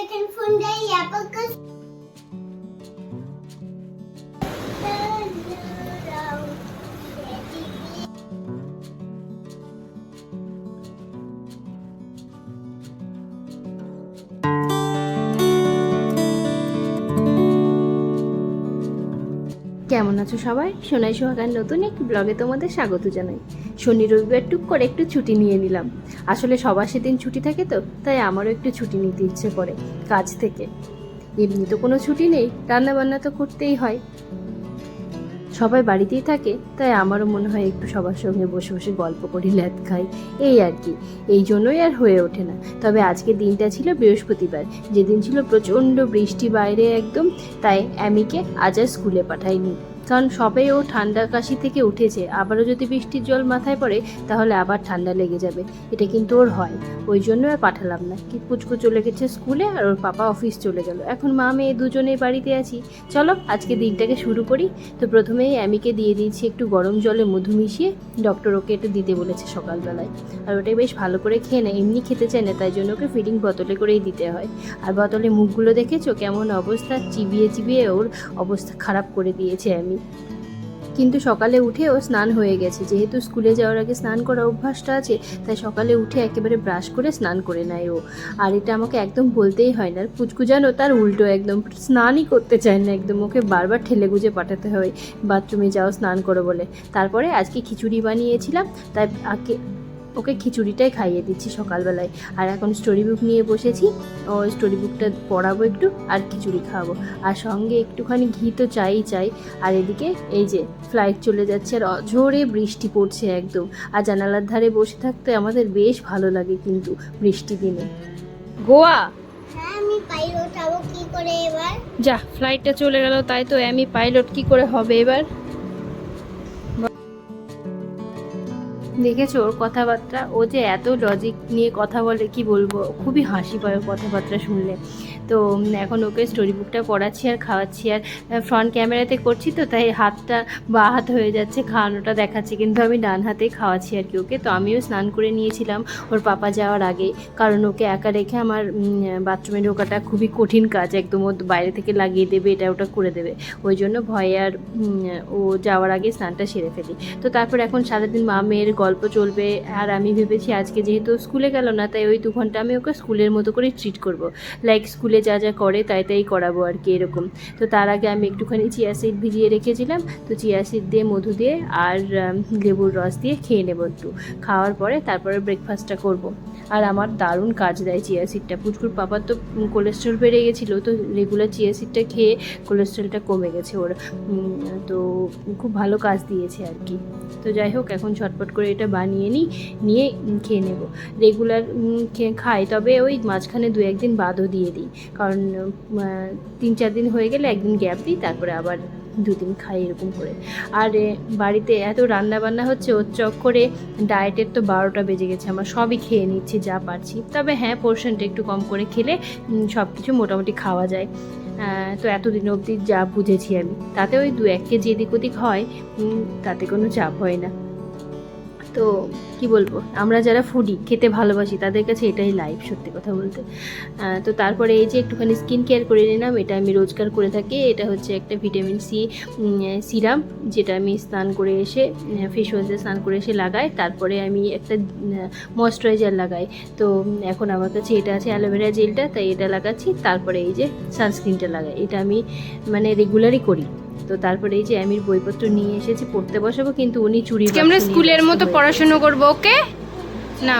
second full day, Apple কেমন আছো সবাই? সোনাই সোহাগার নতুন একটি ব্লগে তোমাদের স্বাগত জানাই। শনি রবিবার টুক করে একটু ছুটি নিয়ে নিলাম। আসলে সবার সেদিন ছুটি থাকে তো, তাই আমারও একটু ছুটি নিতে ইচ্ছে করে কাজ থেকে। এমনি তো কোনো ছুটি নেই, রান্নাবান্না তো করতেই হয়। সবাই বাড়িতেই থাকে, তাই আমারও মনে হয় একটু সবার সঙ্গে বসে বসে গল্প করি, ল্যাদ খাই, এই আর কি। এই জন্যই আর হয়ে ওঠে না। তবে আজকে দিনটা ছিল বৃহস্পতিবার। যেদিন ছিল প্রচণ্ড বৃষ্টি বাইরে একদম, তাই অ্যামিকে আজ আর স্কুলে পাঠাইনি। কারণ সবে ও ঠান্ডা কাশি থেকে উঠেছে। আবারও যদি বৃষ্টির জল মাথায় পড়ে, তাহলে আবার ঠান্ডা লেগে যাবে। এটা কিন্তু ওর হয়। ওই জন্য আর পাঠালাম না। কি পুচকু চলে গেছে স্কুলে আর ওর পাপা অফিস চলে গেল। এখন মা, মেয়ে দুজনেই বাড়িতে আছি। চলো, আজকে দিনটাকে শুরু করি। তো প্রথমেই অ্যামিকে দিয়ে দিয়েছি একটু গরম জলে মধু মিশিয়ে। ডক্টর ওকে একটু দিতে বলেছে সকালবেলায়। আর ওটাই বেশ ভালো করে খেয়ে নেয়। এমনি খেতে চায় না, তাই জন্য ওকে ফিডিং বোতলে করেই দিতে হয়। আর বোতলে মুখগুলো দেখেছ? কেমন অবস্থা? চিবিয়ে চিবিয়ে ওর অবস্থা খারাপ করে দিয়েছে আমি কিন্তু সকালে উঠে ও স্নান হয়ে গেছে। যেহেতু স্কুলে যাওয়ার আগে স্নান করা অভ্যাসটা আছে, তাই সকালে উঠে একেবারে ব্রাশ করে স্নান করে নেয় ও। আর এটা আমাকে একদম বলতেই হয় না। কুচকু জানো তার উল্টো একদম, স্নানই করতে চায় না একদম। ওকে বারবার ঠেলে গুজে পাঠাতে হয়, বাথরুমে যাও, স্নান করো বলে। তারপরে আজকে খিচুড়ি বানিয়েছিলাম, তাই আগে ওকে খিচুড়িটাই খাইয়ে দিচ্ছি সকালবেলায়। আর এখন স্টোরি বুক নিয়ে বসেছি। ও স্টোরি বুকটা পড়াবো একটু আর খিচুড়ি খাওয়াবো। আর সঙ্গে একটুখানি ঘি তো চাই চাই। আর এদিকে এই যে ফ্লাইট চলে যাচ্ছে আর অঝোরে বৃষ্টি পড়ছে একদম। আর জানালার ধারে বসে থাকতে আমাদের বেশ ভালো লাগে কিন্তু বৃষ্টি দিনে। গোয়া! হ্যাঁ যা ফ্লাইটটা চলে গেল তাই তো আমি পাইলট কি করে হবে এবার? দেখেছ ওর কথাবার্তা? ও যে এত লজিক নিয়ে কথা বলে, কি বলব? খুবই হাসি পায় কথাবার্তা শুনলে। তো এখন ওকে স্টোরি বুকটা পড়াচ্ছি আর খাওয়াচ্ছি আর ফ্রন্ট ক্যামেরাতে করছি তো, তাই হাতটা বা হাত হয়ে যাচ্ছে, খাওয়ানোটা দেখাচ্ছি, কিন্তু আমি ডান হাতেই খাওয়াচ্ছি আর কি ওকে। তো আমিও স্নান করে নিয়েছিলাম ওর পাপা যাওয়ার আগে, কারণ ওকে একা রেখে আমার বাথরুমে ঢোকাটা খুবই কঠিন কাজ, একদম ও বাইরে থেকে লাগিয়ে দেবে, এটা ওটা করে দেবে। ওই জন্য ভয়ে আর ও যাওয়ার আগে স্নানটা সেরে ফেলি। তো তারপর এখন সারাদিন মা মেয়ের গল্প চলবে, আর আমি ভেবেছি আজকে যেহেতু স্কুলে গেল না, তাই ওই দু ঘণ্টা আমি ওকে স্কুলের মতো করে ট্রিট করব। লাইক স্কুলে যা যা করে তাই তাই করাবো আর কি এরকম তো তার আগে আমি একটুখানি চিয়া সিড ভিজিয়ে রেখেছিলাম, তো চিয়া সিড দিয়ে মধু দিয়ে আর লেবুর রস দিয়ে খেয়ে নেব একটু খাওয়ার পরে তারপরে ব্রেকফাস্টটা করব। আর আমার দারুণ কাজ দেয় চিয়া সিডটা পুচকুর পাপার তো কোলেস্ট্রল বেড়ে গেছিল, তো রেগুলার চিয়া সিডটা খেয়ে কোলেস্ট্রলটা কমে গেছে ওর। তো খুব ভালো কাজ দিয়েছে আর কি। তো যাই হোক, এখন ঝটপট করে এটা বানিয়ে নিই, নিয়ে খেয়ে নেব। রেগুলার খাই, তবে ওই মাঝখানে দু একদিন বাদও দিয়ে দিই। কারণ তিন চার দিন হয়ে গেলে একদিন গ্যাপ দিই, তারপরে আবার দুদিন খাই এরকম করে। আর বাড়িতে এত রান্না বান্না হচ্ছে, ওর চক করে ডায়েটের তো বারোটা বেজে গেছে, আমার সবই খেয়ে নিচ্ছি যা পারছি। তবে হ্যাঁ পোর্শনটা একটু কম করে খেলে সব কিছু মোটামুটি খাওয়া যায়। তো এতদিন অবধি যা বুঝেছি আমি। তাতে ওই দু এক কেজি এদিক ওদিক হয় তাতে কোনো চাপ হয় না। তো কি বলব, আমরা যারা ফুডি খেতে ভালোবাসি তাদের কাছে এটাই লাইফ সত্যি কথা বলতে। তো তারপরে এই যে একটুখানি স্কিন কেয়ার করে নিলাম, এটা আমি রোজগার করে থাকি, এটা হচ্ছে একটা ভিটামিন সি সিরাম যেটা আমি স্নান করে এসে ফেস ওয়াশে স্নান করে এসে লাগাই, তারপরে আমি একটা ময়শ্চারাইজার লাগাই। তো এখন আমার কাছে এটা আছে অ্যালোভেরা জেলটা, তাই এটা লাগাচ্ছি, তারপরে এই যে সানস্ক্রিনটা লাগাই। এটা আমি মানে রেগুলারই করি। তো তারপরে এই যে আমির বইপত্র নিয়ে এসেছি পড়তে বসাবো কিন্তু উনি চুরি আমরা স্কুলের মতো পড়াশুনো করব ওকে? না।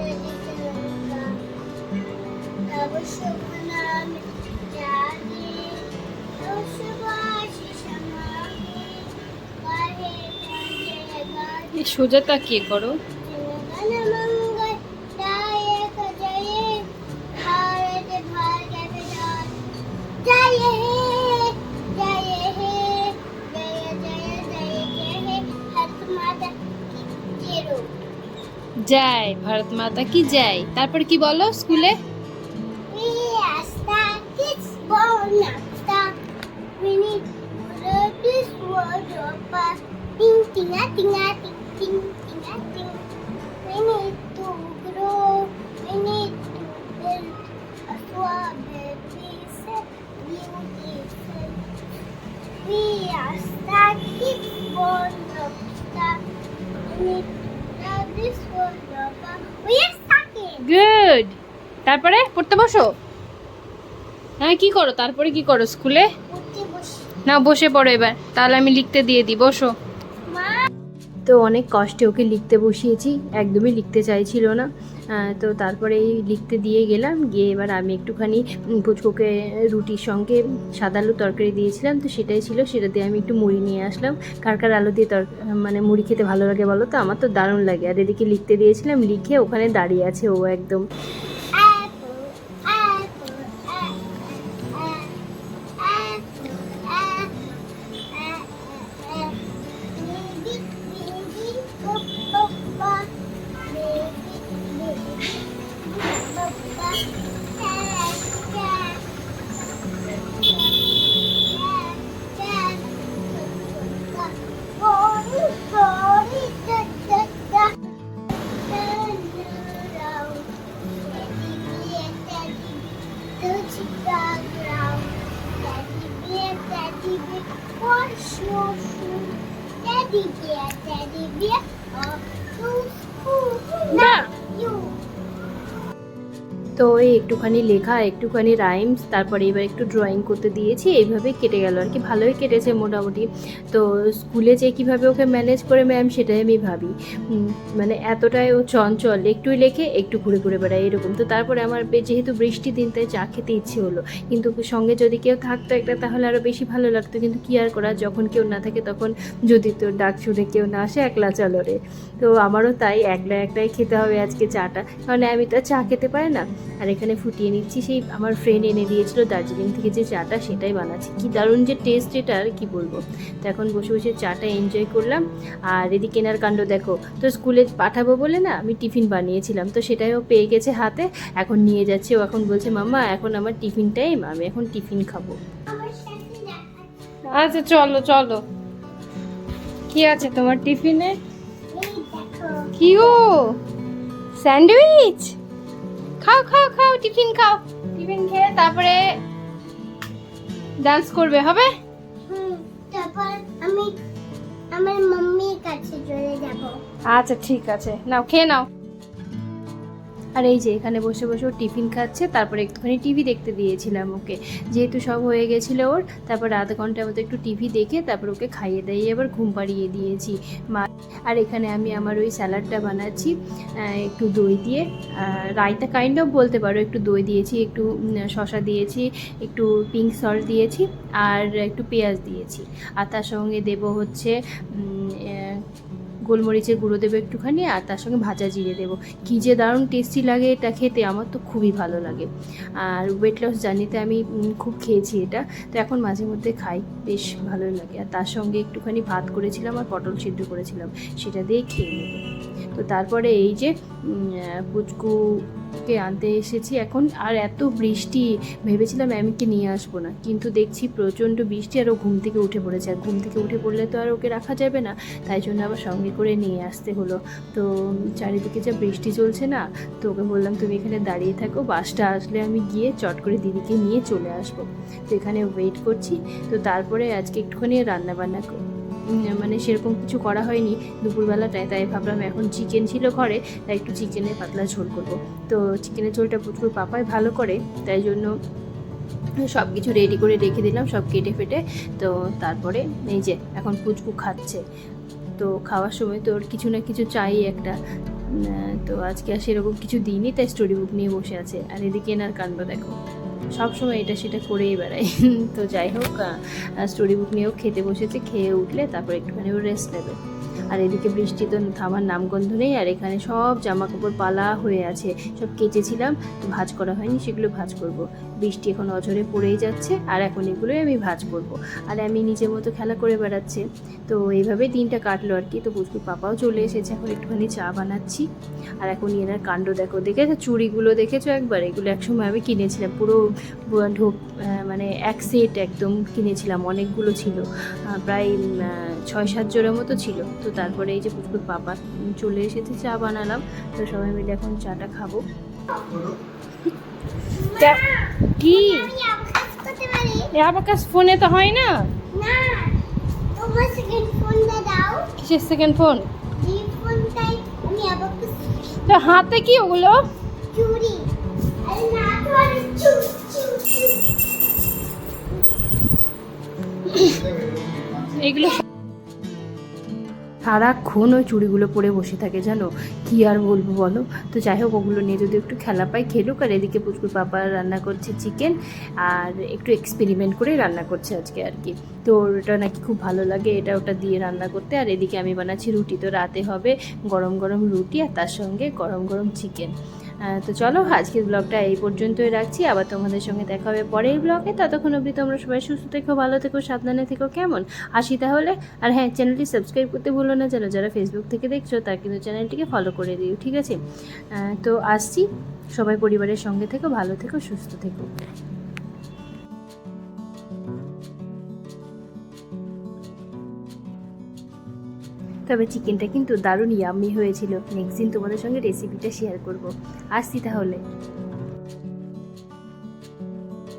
Thank you. সুজাতা কে করো? যাই ভারত মাতা কি যাই তারপর কি বলো স্কুলে? star kids born up star. We need to love this world of us. Ting ting a ting a ting ting ting a ting. We need to grow. We need to build a strawberry set beautiful. We are star kids born of star. We need to love this world of us. We are star kids. Good তারপরে পড়তে বসো হ্যাঁ কি করো? তারপরে কি করো স্কুলে? না বসে পড়ো এবার। তাহলে আমি লিখতে দিয়ে দিই বসো। তো অনেক কষ্টে ওকে লিখতে বসিয়েছি একদমই লিখতে চাইছিল না। তো তারপরে এই লিখতে দিয়ে গেলাম গিয়ে এবার আমি একটুখানি উম, পুচকুকে রুটির সঙ্গে সাদা আলু তরকারি দিয়েছিলাম তো সেটাই ছিল সেটা দিয়ে আমি একটু মুড়ি নিয়ে আসলাম। কার কার আলু দিয়ে তর মানে মুড়ি খেতে ভালো লাগে বলো তো? আমার তো দারুণ লাগে। আর এদিকে লিখতে দিয়েছিলাম লিখে ওখানে দাঁড়িয়ে আছে ও একদম। Daddy food. Teddy bear, teddy bear, or oh, to school. Now. তো এই একটুখানি লেখা, একটুখানি রাইমস তারপরে এবার একটু ড্রয়িং করতে দিয়েছি, এইভাবে কেটে গেল আর কি। ভালোই কেটেছে মোটামুটি। তো স্কুলে যে কীভাবে ওকে ম্যানেজ করে ম্যাম সেটাই আমি ভাবি। মানে এতটাই ও চঞ্চল, একটুই লেখে, একটু ঘুরে ঘুরে বেড়ায়, এরকম। তো তারপরে আমার যেহেতু বৃষ্টি দিন, তাই চা খেতে ইচ্ছে হলো। কিন্তু সঙ্গে যদি কেউ থাকতো একটা, তাহলে আরও বেশি ভালো লাগতো। কিন্তু কী আর করা, যখন কেউ না থাকে, তখন যদি তোর ডাক শুনে কেউ না আসে, একলা চলো রে। তো আমারও তাই, একলা একলাই খেতে হবে আজকে চাটা। কারণ আমি তো চা খেতে পারি না। আর এখানে ফুটিয়ে নিচ্ছি। সেই আমার ফ্রেন্ড এনে দিয়েছিল দার্জিলিং থেকে যে চাটা সেটাই বানাচ্ছি। কি দারুণ যে টেস্ট এটা আর কি বলব? তো এখন বসে বসে চাটা এনজয় করলাম। আর এদিকে কেনার কাণ্ড দেখো তো স্কুলে পাঠাবো বলে না আমি টিফিন বানিয়েছিলাম তো সেটাই ও পেয়ে গেছে হাতে। এখন নিয়ে যাচ্ছে ও এখন বলছে মাম্মা এখন আমার টিফিন টাইম আমি এখন টিফিন খাব। আচ্ছা চলো চলো। কি আছে তোমার টিফিনে? কি গো স্যান্ডউইচ? খাও খাও খাও টিফিন খাও। টিফিন খেয়ে তারপরে ডান্স করবে হবে? হুম তারপর আমি আমার মাম্মির কাছে চলে যাব। আচ্ছা ঠিক আছে। নাও খেয়ে নাও। আর এই যে এখানে বসে বসে ও টিফিন খাচ্ছে তারপরে একটুখানি টিভি দেখতে দিয়েছিলাম ওকে। যেহেতু সব হয়ে গেছিল ওর তারপর আধ ঘণ্টার মতো একটু টিভি দেখে তারপর ওকে খাইয়ে দাইয়ে এবার ঘুম পাড়িয়ে দিয়েছি। মা আর এখানে আমি আমার ওই স্যালাডটা বানাচ্ছি একটু দই দিয়ে। রায়তা কাইন্ড অফ বলতে পারো, একটু দই দিয়েছি, একটু শশা দিয়েছি, একটু পিঙ্ক সল্ট দিয়েছি, আর একটু পেঁয়াজ দিয়েছি। আর তার সঙ্গে দেব হচ্ছে গোলমরিচের গুঁড়ো দেবো একটুখানি আর তার সঙ্গে ভাজা জিরে দেবো। কী যে দারুণ টেস্টি লাগে এটা খেতে আমার তো খুবই ভালো লাগে। আর ওয়েট লস জার্নিতে আমি খুব খেয়েছি এটা। তো এখন মাঝে মধ্যে খাই বেশ ভালোই লাগে। আর তার সঙ্গে একটুখানি ভাত করেছিলাম আর পটল সিদ্ধ করেছিলাম সেটা দিয়ে খেয়ে নেব। তো তারপরে এই যে উম, পুচকুকে আনতে এসেছি এখন। আর এত বৃষ্টি, ভেবেছিলাম ম্যামকে নিয়ে আসব না। কিন্তু দেখছি প্রচণ্ড বৃষ্টি আর ও ঘুম থেকে উঠে পড়েছে। আর ঘুম থেকে উঠে পড়লে তো আর ওকে রাখা যাবে না। তাই জন্য আবার সঙ্গে করে নিয়ে আসতে হলো। তো চারিদিকে যা বৃষ্টি চলছে না, তো ওকে বললাম, তুমি এখানে দাঁড়িয়ে থাকো। বাসটা আসলে আমি গিয়ে চট করে দিদিকে নিয়ে চলে আসব। তো এখানে ওয়েট করছি। তো তারপরে আজকে একটুখানি রান্না বান্না মানে সেরকম কিছু করা হয়নি দুপুরবেলাটায়, তাই ভাবলাম এখন চিকেন ছিল ঘরে, তাই একটু চিকেনের পাতলা ঝোল করব। তো চিকেনের ঝোলটা প্রচুর পাপাই ভালো করে, তাই জন্য সব কিছু রেডি করে রেখে দিলাম, সব কেটে ফেটে। তো তারপরে এই যে এখন পুচকু খাচ্ছে, তো খাওয়ার সময় তো ওর কিছু না কিছু চাই একটা। তো আজকে আর সেরকম কিছু দিইনি, তাই স্টোরি বুক নিয়ে বসে আছে। আর এদিকে এনার কাণ্ড দেখো। সব সময় এটা সেটা করেই বেড়াই। তো যাই হোক স্টোরি বুক নিয়েও খেতে বসেছে, খেয়ে উঠলে তারপর একটুখানি রেস্ট নেবে। আর এদিকে বৃষ্টি তো থামার নামগন্ধ নেই, আর এখানে সব জামা কাপড় পালা হয়ে আছে। সব কেচেছিলাম, তো ভাজ করা হয়নি, সেগুলো ভাজ করব। বৃষ্টি এখন অঝরে পড়েই যাচ্ছে, আর এখন এগুলোই আমি ভাজ করব। আর আমি নিজের মতো খেলা করে বেড়াচ্ছে। তো এইভাবে দিনটা কাটলো আর কি, তো পুচকুর পাপাও চলে এসেছে, এখন একটুখানি চা বানাচ্ছি। আর এখন এনার কাণ্ড দেখো, দেখেছ? চুড়িগুলো দেখেছ একবার? এগুলো একসময় আমি কিনেছিলাম, পুরো ঢোক মানে এক সেট একদম কিনেছিলাম, অনেকগুলো ছিল। প্রায় ছয়, সাত জোড়ার মতো ছিল। তো তারপরে এই যে পুচকুর পাপা চলে এসেছে চা বানালাম। তো সবাই মিলে এখন চাটা খাব। কি? ফোনে তো হয় না? না সেকেন্ড কিসের সেকেন্ড ফোন তো হাতে কি ওগুলো? চুরি। আরে না তো আরে চুরি চুরি। এগুলো সারাক্ষণ ওই চুড়িগুলো পরে বসে থাকে, জানো? কি আর বলব বলো? তো যাই হোক, ওগুলো নিয়ে যদি একটু খেলা পাই, খেলুক। আর এদিকে পুচকুর পাপা রান্না করছে চিকেন আর একটু এক্সপেরিমেন্ট করে রান্না করছে আজকে আর কি। তো ওটা নাকি খুব ভালো লাগে, এটা ওটা দিয়ে রান্না করতে। আর এদিকে আমি বানাচ্ছি রুটি, তো রাতে হবে গরম গরম রুটি, আর তার সঙ্গে গরম গরম চিকেন তো চলো, আজকের ব্লগটা এই পর্যন্তই রাখছি। আবার তোমাদের সঙ্গে দেখা হবে পরের ব্লগে ততক্ষণ অবধি তোমরা সবাই সুস্থ থেকো, ভালো থেকো, সাবধানে থেকো, কেমন? আসি তাহলে। আর হ্যাঁ চ্যানেলটি সাবস্ক্রাইব করতে ভুলো না, যেন যারা ফেসবুক থেকে দেখছ, তার কিন্তু চ্যানেলটিকে ফলো করে দিও, ঠিক আছে? তো আসছি। সবাই পরিবারের সঙ্গে থেকো, ভালো থেকো, সুস্থ থেকো। তবে চিকেনটা কিন্তু দারুণ ইয়াম্মি হয়েছিল। নেক্সট দিন তোমাদের সঙ্গে রেসিপিটা শেয়ার করব। আসছি তাহলে।